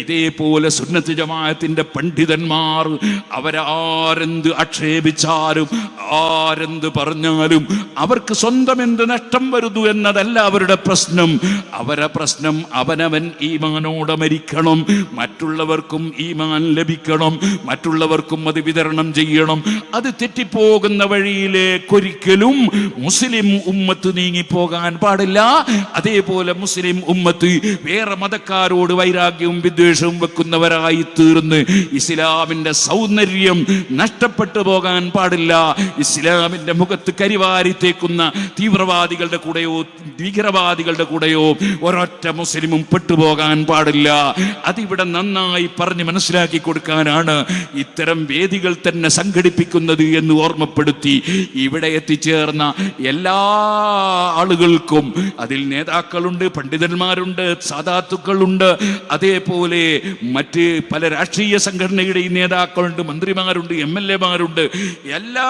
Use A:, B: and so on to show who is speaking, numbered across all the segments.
A: ഇതേപോലെ സുന്നത്ത് ജമാഅത്തിന്റെ പണ്ഡിതന്മാർ അവരാരെന്ത് ആക്ഷേപിച്ചാലും ആരെന്ത് പറഞ്ഞാലും അവർക്ക് സ്വന്തം എന്ത് നഷ്ടം വരുന്നു എന്നതല്ല അവരുടെ പ്രശ്നം. അവരെ പ്രശ്നം അവനവൻ ഈമാനോടെ മരിക്കണം. മറ്റുള്ളവർക്കും ഈമാൻ ലഭിക്കണം. മറ്റുള്ളവർക്കും അത് വിതരണം ചെയ്യണം. അത് തെറ്റിപ്പോകുന്ന വഴിയിലേക്കൊരിക്കലും മുസ്ലിം ഉമ്മത്ത് നീങ്ങിപ്പോകാൻ പാടില്ല. അതേപോലെ മുസ്ലിം ഉമ്മത്ത് വേറെ മതക്കാരോട് വൈരാഗ്യവും വിദ്വേഷവും വെക്കുന്നവരായി തീർന്ന് ഇസ്ലാമിന്റെ സൗന്ദര്യം നഷ്ടപ്പെട്ടു പോകാൻ പാടില്ല. ഇസ്ലാമിന്റെ മുഖത്ത് കരിവാരി തേക്കുന്ന തീവ്രവാദികളുടെ കൂടെയോ ഭീകരവാദികളുടെ കൂടെയോ ഒരൊറ്റ മുസ്ലിമും പെട്ടുപോകാൻ പാടില്ല. അതിവിടെ നന്നായി പറഞ്ഞ് മനസ്സിലാക്കി കൊടുക്കാനാണ് ഇത്തരം വേദികൾ തന്നെ സംഘടിപ്പിക്കുന്നത് എന്ന് ഓർമ്മപ്പെടുത്തി ഇവിടെ എത്തിച്ചേർന്ന എല്ലാ ആളുകൾക്കും അതിൽ നേതാക്കളുണ്ട് പണ്ഡിതന്മാരുണ്ട് സാധാത്തുക്കളുണ്ട് അതേപോലെ മറ്റ് പല രാഷ്ട്രീയ സംഘടനയുടെയും നേതാക്കളുണ്ട് മന്ത്രിമാരുണ്ട് എം എൽ എമാരുണ്ട് എല്ലാ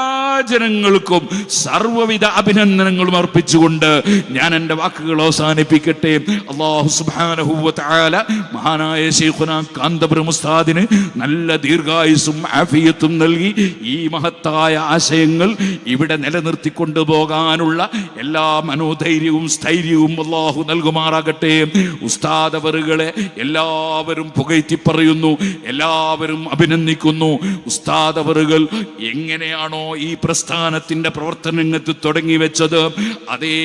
A: ജനങ്ങൾക്കും സർവവിധ അഭിനന്ദനങ്ങളും അർപ്പിച്ചുകൊണ്ട് ഞാൻ എന്റെ വാക്കുകൾ അവസാനിപ്പിക്കട്ടെ. അള്ളാഹു തആല മഹാനായ ശേഖുന കാന്തപുരം ഉസ്താദിന് നല്ല ദീർഘായുസും ആഫിയത്തും നൽകി ഈ മഹത്തായ ആശയങ്ങൾ ഇവിടെ നിലനിർത്തിക്കൊണ്ടു പോകാനുള്ള എല്ലാ മനോധൈര്യവും സ്ഥൈര്യവും അള്ളാഹു നൽകുമാറാകട്ടെ. ഉസ്താദവറുകളെ എല്ലാവരും പുകഴ്ത്തി പറയുന്നു എല്ലാവരും അഭിനന്ദിക്കുന്നു. ഉസ്താദവറുകൾ എങ്ങനെയാണോ ഈ പ്രസ്ഥാനത്തിന്റെ പ്രവർത്തനങ്ങൾക്ക് തുടങ്ങി വെച്ചത് അതേ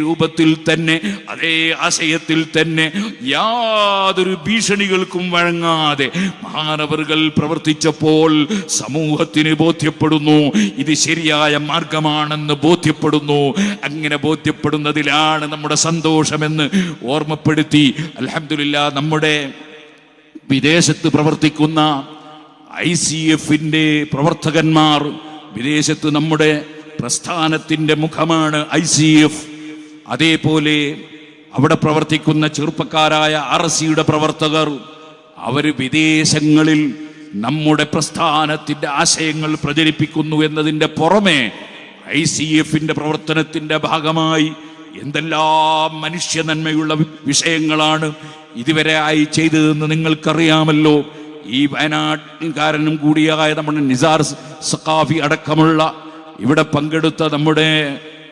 A: രൂപത്തിൽ തന്നെ അതേ ആശയത്തിൽ തന്നെ യാതൊരു ഭീഷണികൾക്കും വഴങ്ങാതെ മഹാനവറുകൾ പ്രവർത്തിച്ചപ്പോൾ സമൂഹത്തിന് ബോധ്യപ്പെടുന്നു. ഇത് ശരിയായ മാർഗമാണെന്ന് ബോധ്യപ്പെടുന്നു. അങ്ങനെ ബോധ്യപ്പെടുന്നതിലാണ് നമ്മുടെ സന്തോഷമെന്ന് ഓർമ്മപ്പെടുത്തി. അലഹമില്ല നമ്മുടെ വിദേശത്ത് പ്രവർത്തിക്കുന്ന ഐ സി എഫിന്റെ പ്രവർത്തകന്മാർ വിദേശത്ത് നമ്മുടെ പ്രസ്ഥാനത്തിന്റെ മുഖമാണ് ഐ സി എഫ്. അതേപോലെ അവിടെ പ്രവർത്തിക്കുന്ന ചെറുപ്പക്കാരായ ആർ സിയുടെ പ്രവർത്തകർ അവർ വിദേശങ്ങളിൽ നമ്മുടെ പ്രസ്ഥാനത്തിന്റെ ആശയങ്ങൾ പ്രചരിപ്പിക്കുന്നു എന്നതിന്റെ പുറമെ ഐ സി എഫിന്റെ പ്രവർത്തനത്തിന്റെ ഭാഗമായി എന്തെല്ലാം മനുഷ്യ നന്മയുള്ള വിഷയങ്ങളാണ് ഇതുവരെ ആയി ചെയ്തതെന്ന് നിങ്ങൾക്കറിയാമല്ലോ. ഈ വയനാട്ടുകാരനും കൂടിയായ നമ്മുടെ നിസാർ സഖാഫി അടക്കമുള്ള ഇവിടെ പങ്കെടുത്ത നമ്മുടെ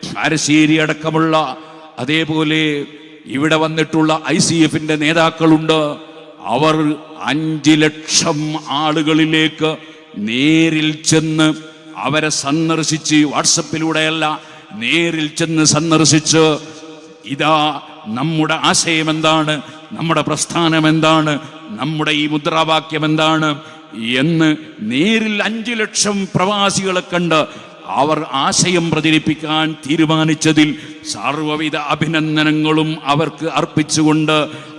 A: കാരശ്ശേരി അടക്കമുള്ള അതേപോലെ ഇവിടെ വന്നിട്ടുള്ള ഐ സി എഫിന്റെ നേതാക്കളുണ്ട്. അവർ അഞ്ച് ലക്ഷം ആളുകളിലേക്ക് നേരിൽ ചെന്ന് അവരെ സന്ദർശിച്ച് വാട്സപ്പിലൂടെയല്ല നേരിൽ ചെന്ന് സന്ദർശിച്ച് ഇതാ നമ്മുടെ ആശയം എന്താണ് നമ്മുടെ പ്രസ്ഥാനം എന്താണ് നമ്മുടെ ഈ മുദ്രാവാക്യം എന്താണ് എന്ന് നേരിൽ അഞ്ചു ലക്ഷം പ്രവാസികളെ കണ്ട് അവർ ആശയം പ്രചരിപ്പിക്കാൻ തീരുമാനിച്ചതിൽ സർവവിധ അഭിനന്ദനങ്ങളും അവർക്ക് അർപ്പിച്ചുകൊണ്ട്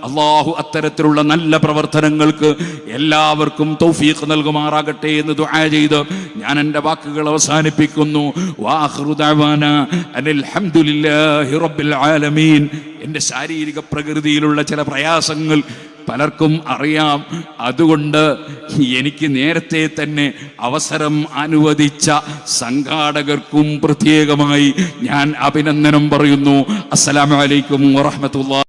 A: അള്ളാഹു അത്തരത്തിലുള്ള നല്ല പ്രവർത്തനങ്ങൾക്ക് എല്ലാവർക്കും തൗഫീഖ് നൽകുമാറാകട്ടെ എന്ന് ദുആ ചെയ്ത് ഞാൻ എന്റെ വാക്കുകൾ അവസാനിപ്പിക്കുന്നു. എന്റെ ശാരീരിക പ്രകൃതിയിലുള്ള ചില പ്രയാസങ്ങൾ പലർക്കും അറിയാം. അതുകൊണ്ട് എനിക്ക് നേരത്തെ തന്നെ അവസരം അനുവദിച്ച സംഘാടകർക്കും പ്രത്യേകമായി ഞാൻ അഭിനന്ദനം പറയുന്നു. അസ്സലാമലൈക്കും അലൈക്കും വറഹ്മത്തുള്ളാഹി